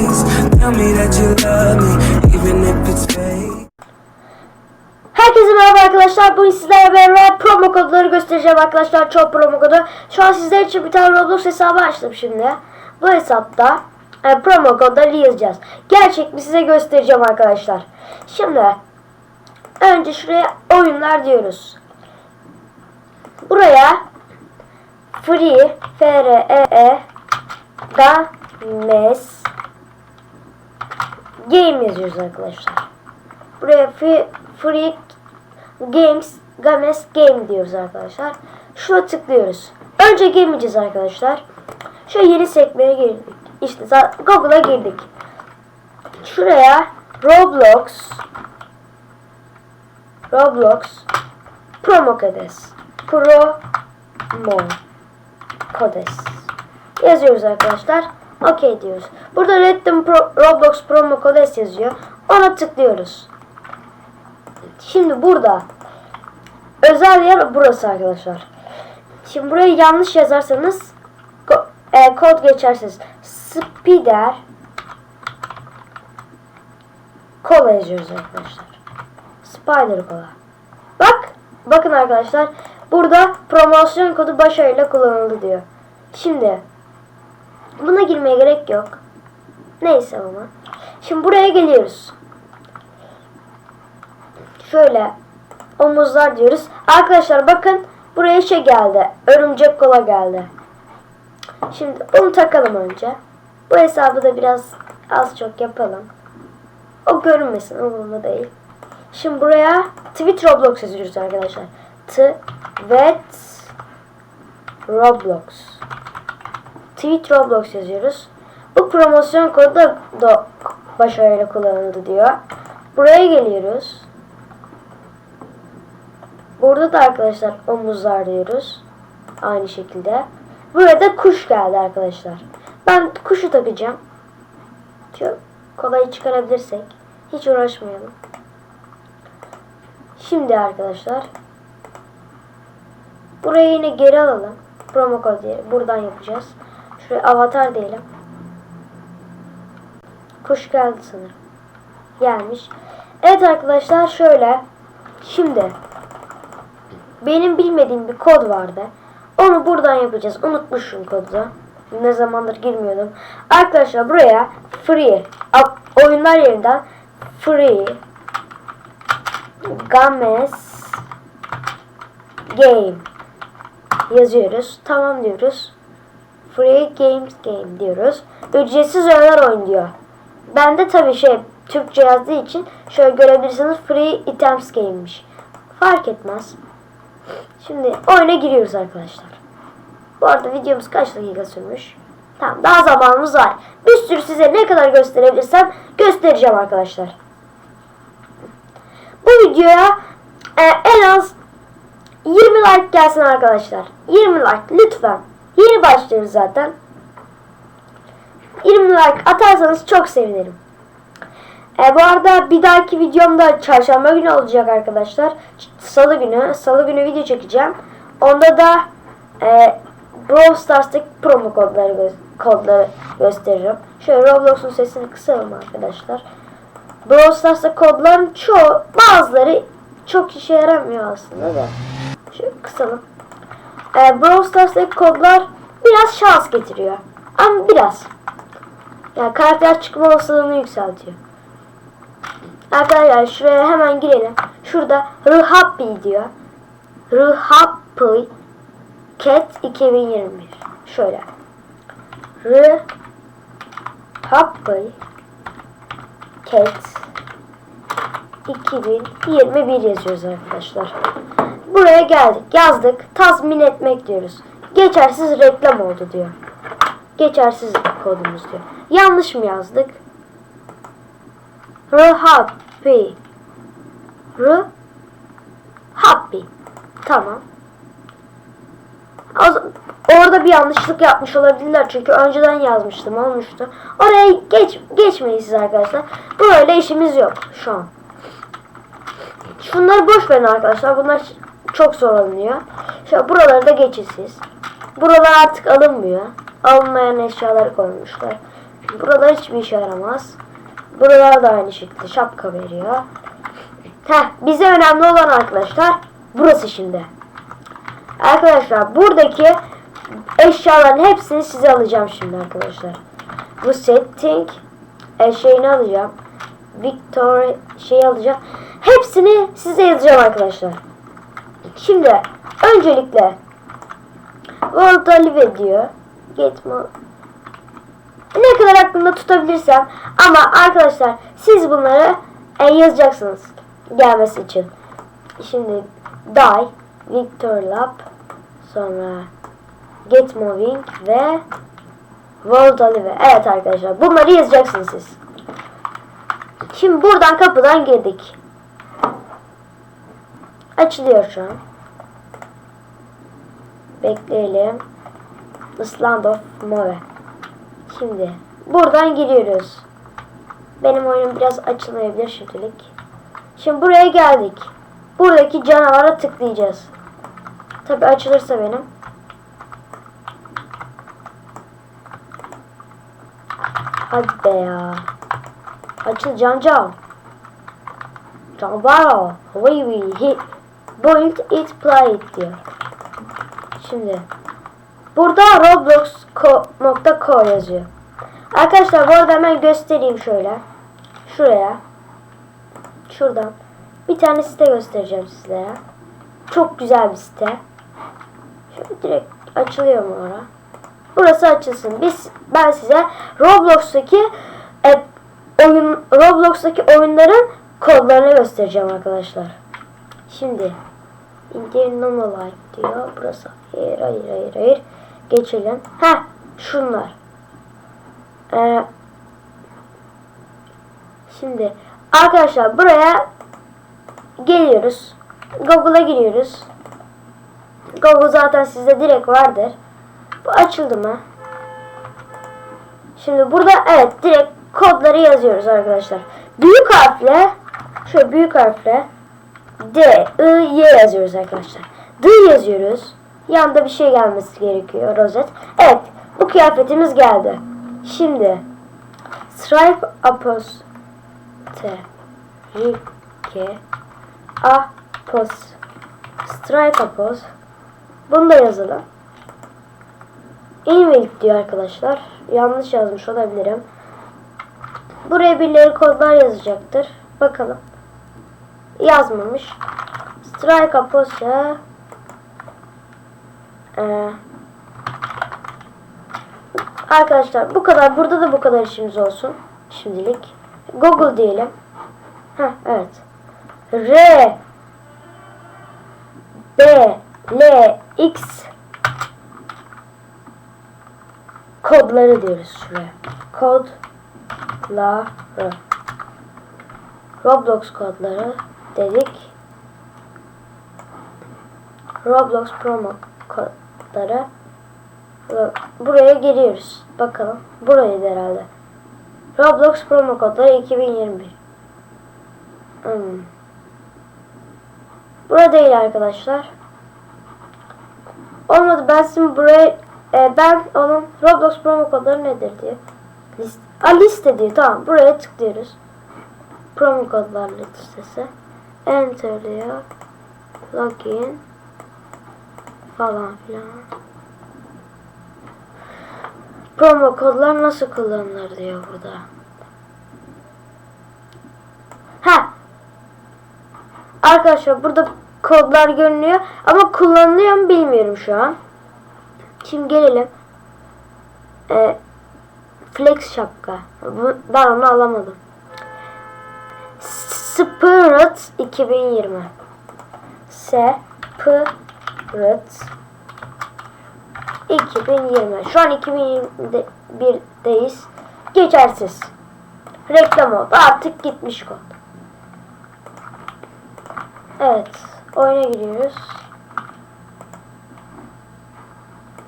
face. Tell me that you love me, even if it's fake. Herkese merhaba arkadaşlar. Bugün sizlerle beraber promo kodları göstereceğim arkadaşlar. Çok promo kodu. Şu an sizler için bir tane Roblox hesabı açtım şimdi. Bu hesapta e, promo kodları yazacağız. Gerçek mi size göstereceğim arkadaşlar. Şimdi önce şuraya oyunlar diyoruz. Buraya free f r e e games game yazıyoruz arkadaşlar. Buraya free, free games games game diyoruz arkadaşlar. Şuna tıklıyoruz. Önce girmeyeceğiz arkadaşlar. Şöyle yeni sekmeye girdik. İşte Google'a girdik. Şuraya Roblox Roblox promo kodes promo kodes yazıyoruz arkadaşlar. OK diyoruz. Burada Reddit Pro, Roblox promo kodes yazıyor. Ona tıklıyoruz. Şimdi burada özel yer burası arkadaşlar. Şimdi burayı yanlış yazarsanız e, kod geçersiniz. Spider kola yazıyoruz arkadaşlar. Spider kola. Bak bakın arkadaşlar burada promosyon kodu başarıyla kullanıldı diyor. Şimdi buna girmeye gerek yok. Neyse ama. Şimdi buraya geliyoruz. Şöyle omuzlar diyoruz. Arkadaşlar bakın buraya şey geldi. Örümcek kola geldi. Şimdi bunu takalım önce. Bu hesabı da biraz az çok yapalım. O görünmesin umurumda değil. Şimdi buraya tweet Roblox yazıyoruz arkadaşlar. Tweet Roblox. Tweet Roblox yazıyoruz. Bu promosyon kodu da, da başarıyla kullanıldı diyor. Buraya geliyoruz. Burada da arkadaşlar omuzlar diyoruz. Aynı şekilde. Buraya da kuş geldi arkadaşlar. Ben kuşu takacağım. Çok kolay çıkarabilirsek. Hiç uğraşmayalım. Şimdi arkadaşlar. Burayı yine geri alalım. Promo kod. Buradan yapacağız. Şuraya avatar diyelim. Kuş geldi sanırım. Gelmiş. Evet arkadaşlar şöyle. Şimdi benim bilmediğim bir kod vardı. Onu buradan yapacağız. Unutmuşum kodu. Ne zamandır girmiyordum. Arkadaşlar buraya free oyunlar yerinden free games game yazıyoruz. Tamam diyoruz. Free games game diyoruz. Ücretsiz oyunlar oyun diyor. Ben de tabii şey Türkçe yazdığı için şöyle görebilirsiniz free items game'miş. Fark etmez. Şimdi oyuna giriyoruz arkadaşlar. Bu arada videomuz kaç dakika sürmüş? Tamam daha zamanımız var. Bir sürü size ne kadar gösterebilirsem göstereceğim arkadaşlar. Bu videoya e, en az 20 like gelsin arkadaşlar. 20 like lütfen. Yeni başlıyoruz zaten. 20 like atarsanız çok sevinirim. E, bu arada bir dahaki videomda çarşamba günü olacak arkadaşlar. Salı günü. Salı günü video çekeceğim. Onda da e, Brawl Stars'taki promo kodları, gö- kodları gösteririm. Şöyle Roblox'un sesini kısalım arkadaşlar. Brawl Stars'ta kodların çoğu bazıları çok işe yaramıyor aslında da. Şöyle kısalım. E, Brawl Stars'taki kodlar biraz şans getiriyor. Ama biraz. Yani karakter çıkma olasılığını yükseltiyor. Arkadaşlar şuraya hemen girelim. Şurada Rıhappi diyor. Rıhappi Cat 2021. Şöyle. Rıhappi Cat 2021 yazıyoruz arkadaşlar. Buraya geldik. Yazdık. Tazmin etmek diyoruz. Geçersiz reklam oldu diyor. Geçersiz kodumuz diyor. Yanlış mı yazdık? R happy. R happy. Tamam. Orada bir yanlışlık yapmış olabilirler çünkü önceden yazmıştım olmuştu. Oraya geç geçmeyin siz arkadaşlar. Böyle işimiz yok şu an. Şunları boş verin arkadaşlar. Bunlar çok zor alınıyor. Şöyle buraları da geçin siz. Buralar artık alınmıyor. Alınmayan eşyaları koymuşlar. Buralar hiçbir işe yaramaz. Buralar da aynı şekilde şapka veriyor. Heh, bize önemli olan arkadaşlar burası şimdi. Arkadaşlar buradaki eşyaların hepsini size alacağım şimdi arkadaşlar. Bu setting e, alacağım. Victor şeyi alacağım. Hepsini size yazacağım arkadaşlar. Şimdi öncelikle World Live diyor. Get mo ne kadar aklımda tutabilirsem ama arkadaşlar siz bunları e, yazacaksınız gelmesi için. Şimdi die Victor Lab sonra Get Moving ve World Olive. Evet arkadaşlar bunları yazacaksınız siz. Şimdi buradan kapıdan girdik. Açılıyor şu an. Bekleyelim. Island of Move. Şimdi buradan giriyoruz. Benim oyunum biraz açılmayabilir şimdilik. Şimdi buraya geldik. Buradaki canavara tıklayacağız. Tabi açılırsa benim. Hadi be ya. Açıl cancal. Canavaro. We will Build it play it diyor. Şimdi. Burada roblox.co yazıyor. Arkadaşlar bu arada hemen göstereyim şöyle. Şuraya. Şuradan. Bir tane site göstereceğim sizlere. Çok güzel bir site. Şöyle direkt açılıyor mu ora? Burası açılsın. Biz ben size Roblox'taki e, oyun Roblox'taki oyunların kodlarını göstereceğim arkadaşlar. Şimdi Internalize diyor. Burası hayır hayır hayır hayır. Geçelim. Ha şunlar. Ee, şimdi arkadaşlar buraya geliyoruz. Google'a giriyoruz. Google zaten sizde direkt vardır. Bu açıldı mı? Şimdi burada evet direkt kodları yazıyoruz arkadaşlar. Büyük harfle şöyle büyük harfle D, I, Y yazıyoruz arkadaşlar. D yazıyoruz. Yanında bir şey gelmesi gerekiyor rozet. Evet bu kıyafetimiz geldi. Şimdi Stripe Apos T Rike Apos Strike Apos Bunu da yazalım. Invalid diyor arkadaşlar. Yanlış yazmış olabilirim. Buraya birileri kodlar yazacaktır. Bakalım. Yazmamış. Strike Apos'a ee, Arkadaşlar bu kadar. Burada da bu kadar işimiz olsun. Şimdilik. Google diyelim. Heh, evet. R B L X kodları diyoruz şuraya. Kodları. Roblox kodları dedik. Roblox promo kodları. Buraya giriyoruz. Bakalım. Buraydı herhalde. Roblox promo kodları 2021. Hmm. Burada değil arkadaşlar. Olmadı ben şimdi buraya e, ben onun Roblox promo kodları nedir diye. List, a, liste diyor tamam buraya tıklıyoruz. Promo kodlar listesi. Enter diyor. Login falan filan. Promo kodlar nasıl kullanılır diyor burada. Ha. Arkadaşlar burada kodlar görünüyor ama kullanılıyor mu bilmiyorum şu an. Şimdi gelelim. Ee, flex şapka. Ben onu alamadım. Spirit 2020. Spirit 2020. Şu an 2021'deyiz. Geçersiz. Reklam oldu. Artık gitmiş kod. Evet. Oyuna giriyoruz.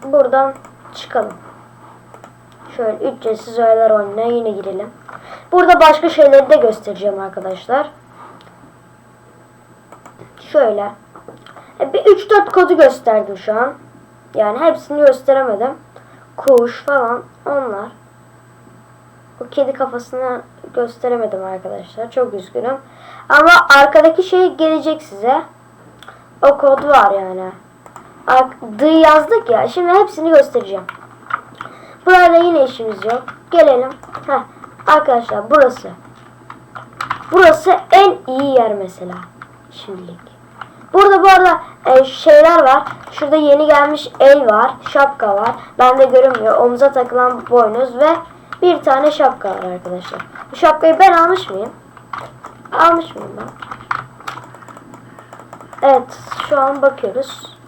Buradan çıkalım. Şöyle ücretsiz öğeler oyununa yine girelim. Burada başka şeyleri de göstereceğim arkadaşlar. Şöyle. E, Bir 3-4 kodu gösterdim şu an. Yani hepsini gösteremedim. Kuş falan onlar. Bu kedi kafasını gösteremedim arkadaşlar. Çok üzgünüm. Ama arkadaki şey gelecek size. O kod var yani. D yazdık ya. Şimdi hepsini göstereceğim. Burayla yine işimiz yok. Gelelim. Heh. Arkadaşlar burası. Burası en iyi yer mesela. Şimdilik. Burada bu arada e, şeyler var. Şurada yeni gelmiş el var. Şapka var. Bende görünmüyor. Omuza takılan boynuz ve bir tane şapka var arkadaşlar. Bu şapkayı ben almış mıyım? Almış mıyım ben? Evet. Şu an bakıyoruz.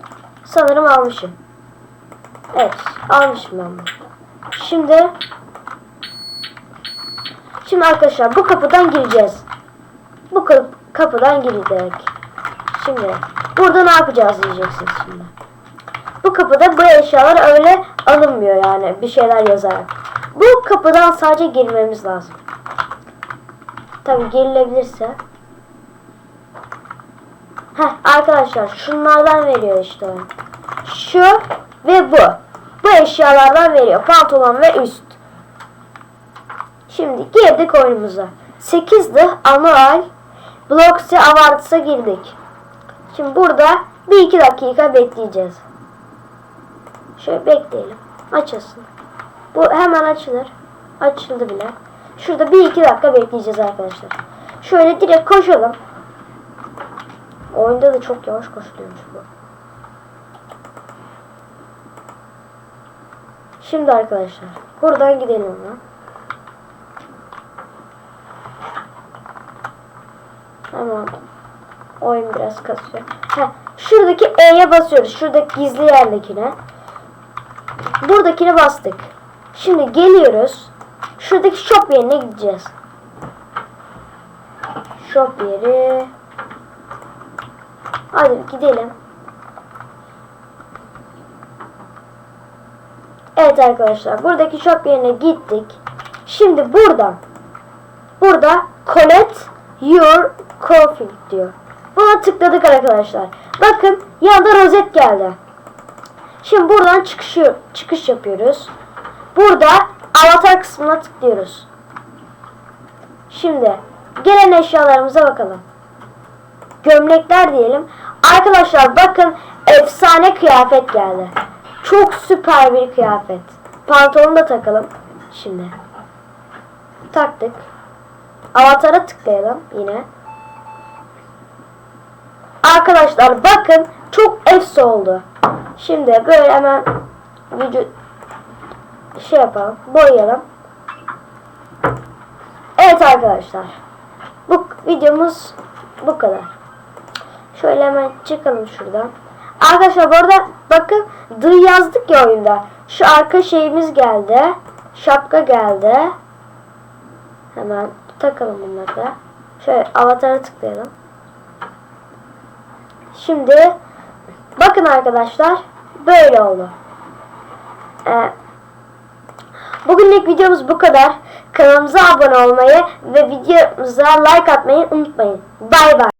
Sanırım almışım. Evet. Almışım ben bunu. Şimdi Şimdi arkadaşlar bu kapıdan gireceğiz. Bu kapı, kapıdan girdik. Şimdi burada ne yapacağız diyeceksiniz şimdi. Bu kapıda bu eşyalar öyle alınmıyor yani bir şeyler yazarak. Bu kapıdan sadece girmemiz lazım. Tabi girilebilirse. Heh arkadaşlar şunlardan veriyor işte. Şu ve bu. Bu eşyalardan veriyor. Pantolon ve üst. Şimdi girdik oyunumuza. 8'di Anual Bloxy Avarts'a girdik. Şimdi burada bir iki dakika bekleyeceğiz. Şöyle bekleyelim. Açılsın. Bu hemen açılır. Açıldı bile. Şurada bir iki dakika bekleyeceğiz arkadaşlar. Şöyle direkt koşalım. Oyunda da çok yavaş koşuluyormuş bu. Şimdi arkadaşlar buradan gidelim ona. Tamam. Oyun biraz kasıyor. Heh, şuradaki E'ye basıyoruz. Şuradaki gizli yerdekine. Buradakine bastık. Şimdi geliyoruz. Şuradaki shop yerine gideceğiz. Shop yeri. Hadi gidelim. Evet arkadaşlar buradaki shop yerine gittik. Şimdi buradan burada collect your coffee diyor. Buna tıkladık arkadaşlar. Bakın yanında rozet geldi. Şimdi buradan çıkış, çıkış yapıyoruz. Burada avatar kısmına tıklıyoruz. Şimdi gelen eşyalarımıza bakalım. Gömlekler diyelim. Arkadaşlar bakın efsane kıyafet geldi. Çok süper bir kıyafet. Pantolonu da takalım. Şimdi. Taktık. Avatara tıklayalım yine. Arkadaşlar bakın çok efsi oldu. Şimdi böyle hemen vücut şey yapalım. Boyayalım. Evet arkadaşlar. Bu videomuz bu kadar. Şöyle hemen çıkalım şuradan. Arkadaşlar bu arada bakın D yazdık ya oyunda. Şu arka şeyimiz geldi. Şapka geldi. Hemen takalım bunları. Şöyle avatara tıklayalım. Şimdi bakın arkadaşlar böyle oldu. Ee, bugünlük videomuz bu kadar. Kanalımıza abone olmayı ve videomuza like atmayı unutmayın. Bay bay.